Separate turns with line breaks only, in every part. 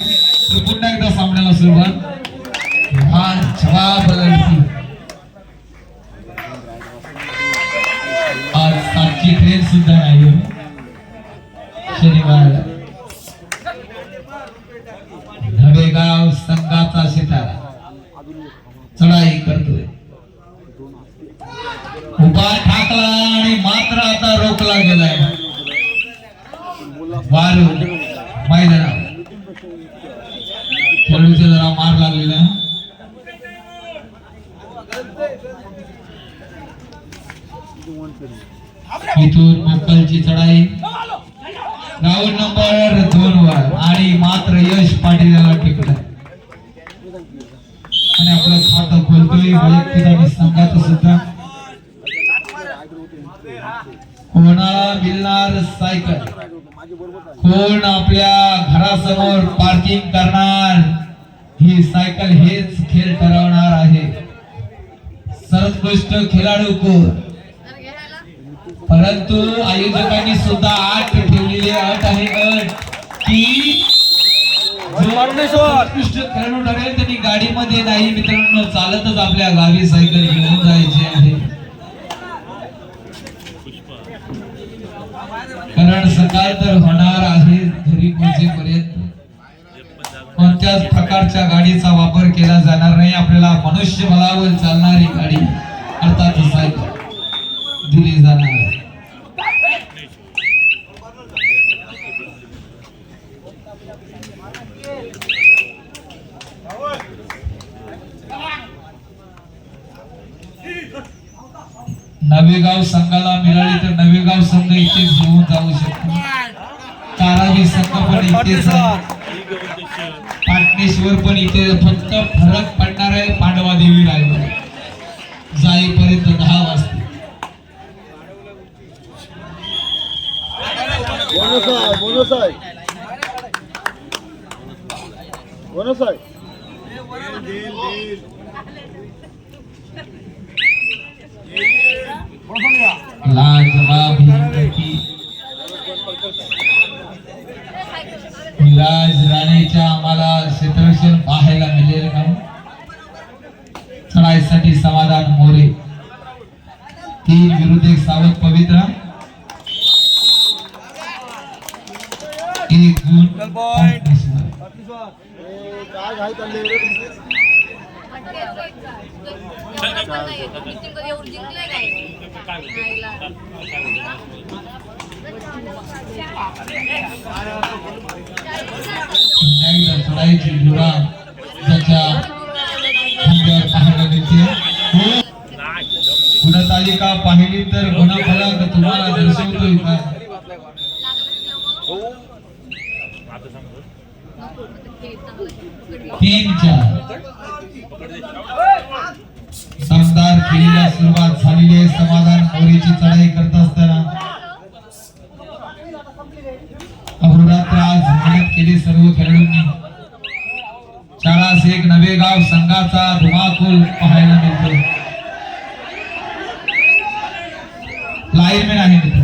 पुन्हा एकदा सामन्याला सुरुवात. जवाब आज सातची ट्रेन सुद्धा नाही हो. शनिवार. धबेगाव संघाचा सितारा चढाई करतोय. उभा ठाकला आणि मात्र आता रोखला गेलाय. वारू मैदानावर. खेळाडूचा जरा मार लागलेला. आहे. इथून मोकलची चढाई. राऊंड नंबर दोन वर. आणि मात्र यश पाटील याला टिकलं. आणि आपलं खातं खोलतोय. वैयक्तिक आणि संघाचं सुद्धा. कोणाला मिळणार सायकल? कोण आपल्या घरासमोर पार्किंग करणार? ही सायकल हेच खेळ ठरवणार आहे. सर्वोत्कृष्ट खेळाडू कोण? परंतु आयोजकांनी सुद्धा आठ ठेवलेली अट आहे अट की जो खेळाडू ठरेल त्यांनी गाडीमध्ये नाही मित्रांनो चालतच आपल्या गावी सायकल घेऊन जायची आहे कारण सकाळ तर होणार आहे घरी पोहोचेपर्यंत. कोणत्याच प्रकारच्या गाडीचा वापर केला जाणार नाही. आपल्याला मनुष्य मनुष्यबळावर चालणारी गाडी अर्थात दिली जाणार आहे नवेगाव संघाला मिळाली तर नवेगाव संघ इथे घेऊन जाऊ शकतो. तारावी संघ पण इथे पाटणेश्वर पण इथे फक्त फरक पडणार आहे पांडवा देवी रायवर जाईपर्यंत दहा वाजता.
Buenos Buenos
लाजवाब हिंमती विराज राणेच्या आम्हाला क्षेत्ररक्षण पाहायला मिळेल का? चढाईसाठी समाधान मोरे. तीन विरुद्ध एक सावध पवित्र. एक गुण पाटणेश्वर.
ए,
गुणतालिका पाहिली तर गुणफलक तुम्हाला दर्शवतोय का तीन चार समदार खेळीला सुरुवात झालेली आहे समाधान मोरीची चढाई करत असताना अहोरात्र आज मेहनत केली सर्व खेळाडूंनी चाळास एक नवे गाव संघाचा धुमाकूल पाहायला मिळतो लाईनमॅन आहे मित्र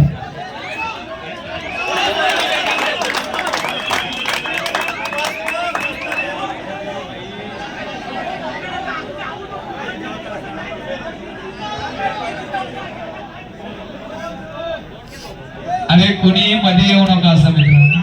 अरे कोणी मध्ये येऊ नका असं मित्रांनो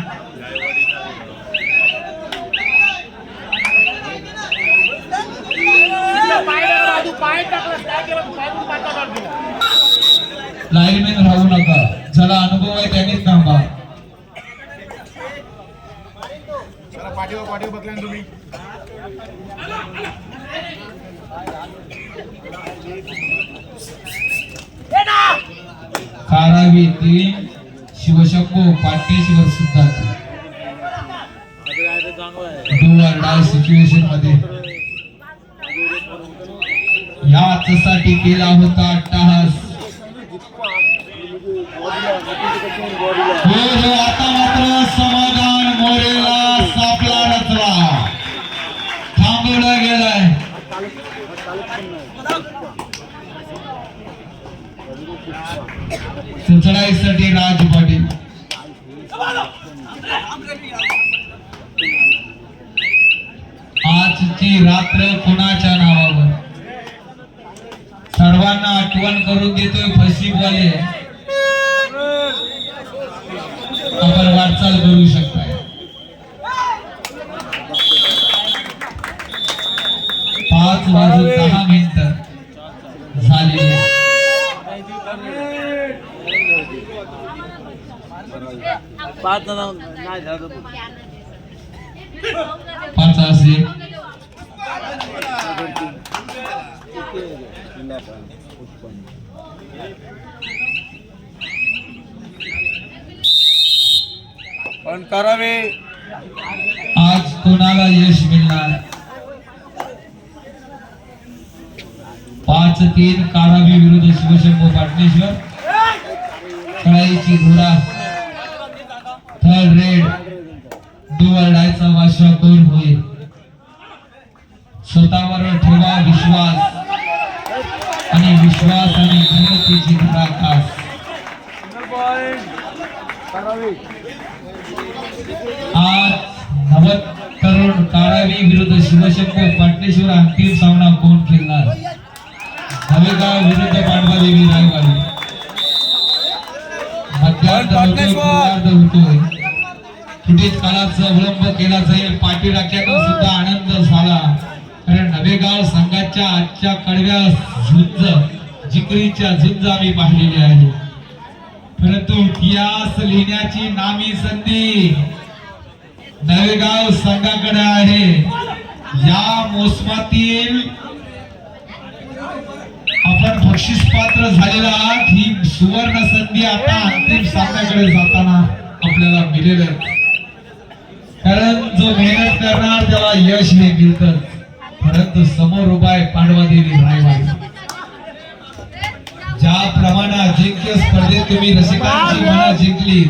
लाईनमॅन राहू नका. ज्याला अनुभव आहे त्यांनीच थांबा. कारावी तीन शिवशंभू पाटेश्वर सुद्धा. डू डाय सिच्युएशनमध्ये. यासाठी केला होता अट्टहास. चढाईसाठी राज पाटील आजची रात्र कोणाच्या नावावर? सर्वांना आठवण करून देतोय फशीबवाले आपण वाटचाल करू शकताय. पाच वाजून दहा मिनिट
पाच जण नाही झालं
पाच असे
पण करावे.
आज कोणाला यश मिळणार? पाच तीन कारावी विरुद्ध शिवशंभू पाटणेश्वर. कळाईची घोडा. थर्ड रेड दुवरडायचा वाशा कोण होईल? स्वतःवर ठेवा विश्वास. आणि विश्वास आणि मेहनतीची पराकाश. आज नवद करोड काळावी विरुद्ध शिवशंकर पाटणेश्वर अंतिम सामना कोण खेळणार? नवेगाव विरुद्ध पांडवादेवी रायवाडी. कुठेच काळाचा अवलंब केला जाईल पाठी राख्यातून सुद्धा आनंद झाला. कारण नवेगाव संघाच्या आजच्या कडव्या झुंज जिकरीच्या झुंज आम्ही पाहिलेली आहे. परंतु इतिहास लिहिण्याची नामी संधी नवेगाव संघाकडे आहे. या मोसमातील आपण बक्षीस पात्र झालेला आहात. ही सुवर्ण संधी आता अंतिम सामन्याकडे जाताना आपल्याला मिळेल. कारण जो मेहनत करणार त्याला यश हे मिळतं. परंतु समोर उभा आहे पांडवादेवी रायवाडी. ज्याप्रमाणे अजिंक्य स्पर्धेत तुम्ही रसिकांची मनं जिंकली.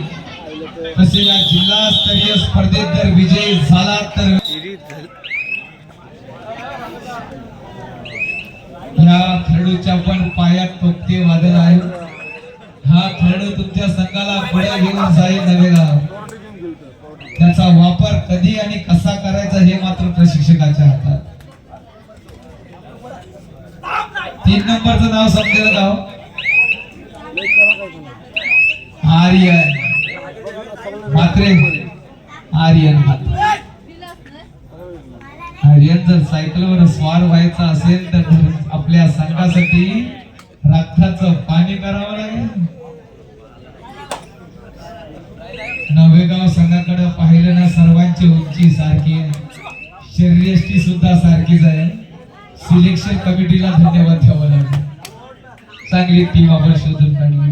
तसे या जिल्हास्तरीय स्पर्धेत जर विजयी झाला तर ह्या खेळाडूच्या पण पायात तोपते वादळ आहे. हा खेळाडू तुमच्या संघाला पुढे घेऊन जाईल नवेगाव. त्याचा वापर कधी आणि कसा करायचा हे मात्र प्रशिक्षकाच्या हातात. तीन नंबरचं नाव समजेल गाव. आर्यन. मात्रे. आर्यन आर्यन जर सायकलवर स्वार व्हायचा असेल तर आपल्या संघासाठी रक्ताचं पाणी करावं लागेल. नवेगाव संघाकडे पाहिलं ना सर्वांची उंची सारखी आहे. शरीरयष्टी सुद्धा सारखीच आहे. सिलेक्शन कमिटीला धन्यवाद द्यावं लागेल. चांगली टीम आपण शोधून काढली.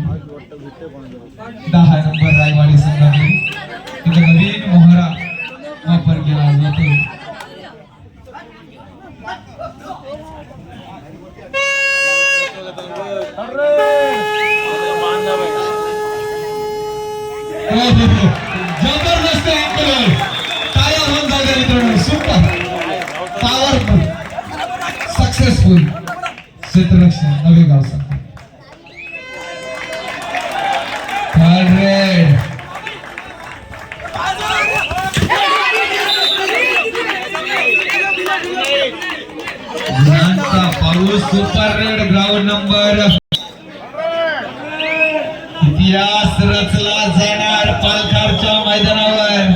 दहा नंबर रायवाडी संघाने नवीन मोहरा वापर केला जातो. जबरदस्त अँगल टाळ्या होऊन जाऊ मित्रांनो. सुपर पॉवरफुल सक्सेसफुल क्षेत्ररक्षण नवे गाव थर्ड पाऊस सुपर रेड ग्राउंड नंबर इतिहास रचला जाणार पालघरच्या मैदानावर.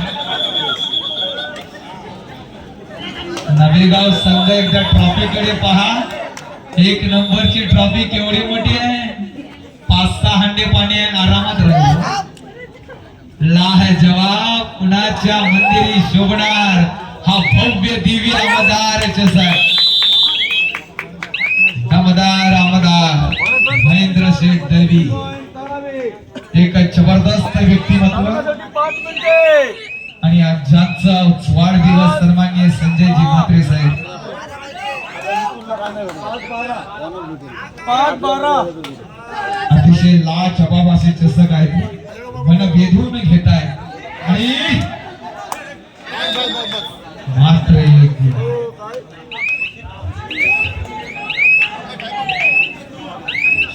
नवेगाव संघ एकदा ट्रॉफी कडे पहा. एक नंबरची ट्रॉफी केवढी मोठी आहे? पाच सहा हंडे पाणी आहे आरामात राहील है जवाब. कुणाच्या मंदिरी शोभणार? हा भव्य दिव्य आमदार दमदार आमदार. महेंद्र शेठ दलवी. एक जबरदस्त व्यक्तिमत्व. आणि आजचा वाढदिवस सन्मान्य संजयजी म्हात्रे साहेब. अतिशय लाच अबाबाचे चषक आहेत. मन वेधून घेत आहे आणि मात्र एक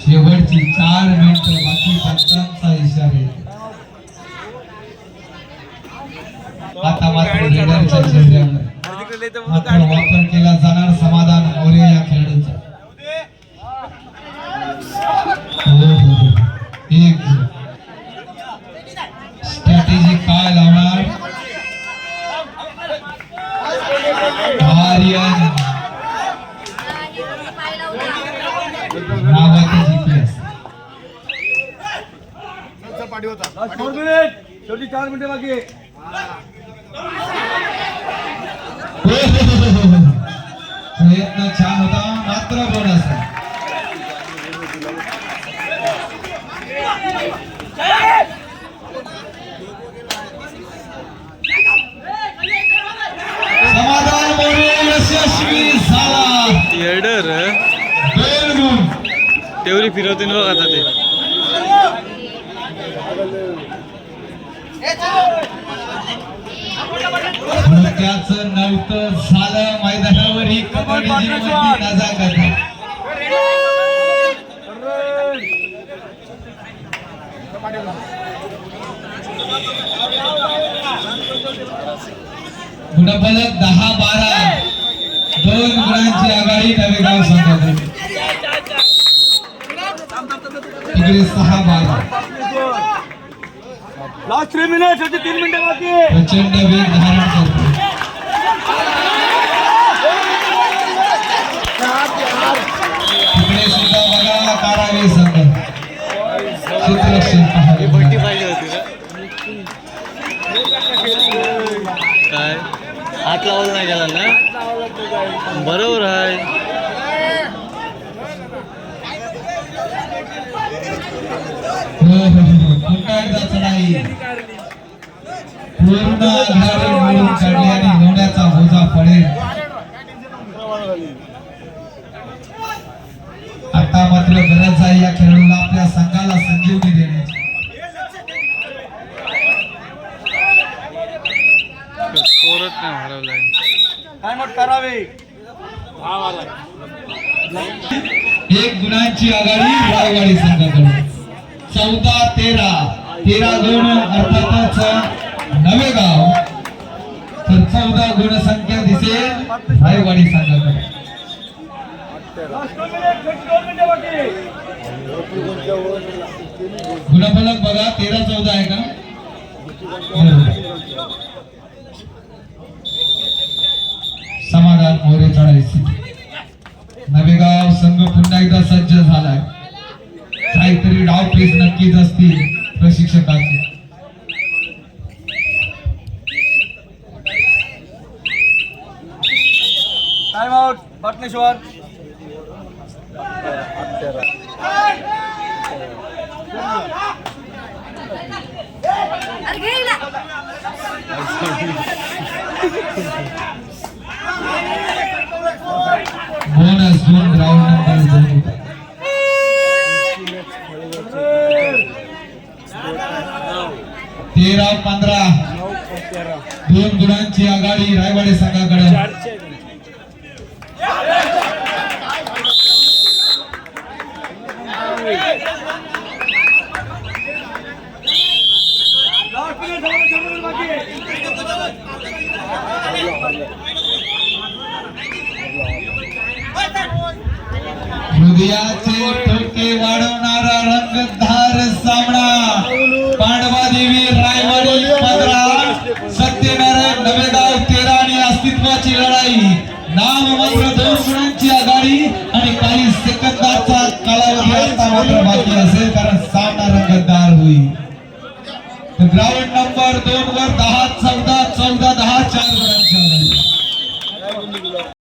शेवटची चार मिनिट बाकी पंचांचा इशारे आता मात्र रेडरच्या चेहऱ्यावर. मात्र वापर केला जाणार समाधान मोरे या खेळाडूचा. हो हो हो. एक स्ट्रॅटेजी काय लावणार? आर्यन
चल पाठी होता.
फोर मिनिट शेवटी चार मिनिटं बाकी.
प्रयत्न छान होता मात्र बोनस समाधान मोरे यशस्वी झाला.
एर्डर
दोन गुण
तेवढी फिरवते ना आता ते.
त्याचं नव्हतं झालं मैदानावर ही कबड्डीची मोठी नजाकत गुणफलक दहा बारा. दोन गुणांची आघाडी नवेगाव संघाकडे तिकडे सहा बारा.
थ्री मिनिट शेवटी तीन मिनिटं बाकी आहे.
प्रचंड वेग धारण करतो. तिकडे सुद्धा बघा कारावे संघ चित्रक्षण पाहावे
बट्टी पाहिजे होती का? काय? हात लावला नाही गेला ना बरोबर आहे.
हो हो. पुन्हा एकदा चढाई पूर्ण आघाडी मिळून काढली आणि लोण्याचा बोजा पडेल. आता मात्र गरज आहे या खेळाडूला आपल्या संघाला संजीवनी देण्याची.
स्कोरच नाही हरवलाय
टाइम आउट करावे.
एक गुणांची आघाडी रायवाडी संघाकडे चौदा तेरा. तेरा गुण अर्थातच नवे गाव. तर चौदा गुण संख्या दिसेल रायवाडी संघाकडे गुणफलक बघा तेरा चौदा आहे का? समाधान मोरे चढायची. नवेगाव संघ पुन्हा एकदा सज्ज झालाय. काहीतरी डाव पेच नक्कीच असतील प्रशिक्षकाचे.
टाइम आउट
बोनस दोन ग्राउंड तेरा पंधरा. दोन गुणांची आघाडी रायवाडे संघाकडे. हृदयाचे ठोके वाढवणारा होईल दोन वर दहा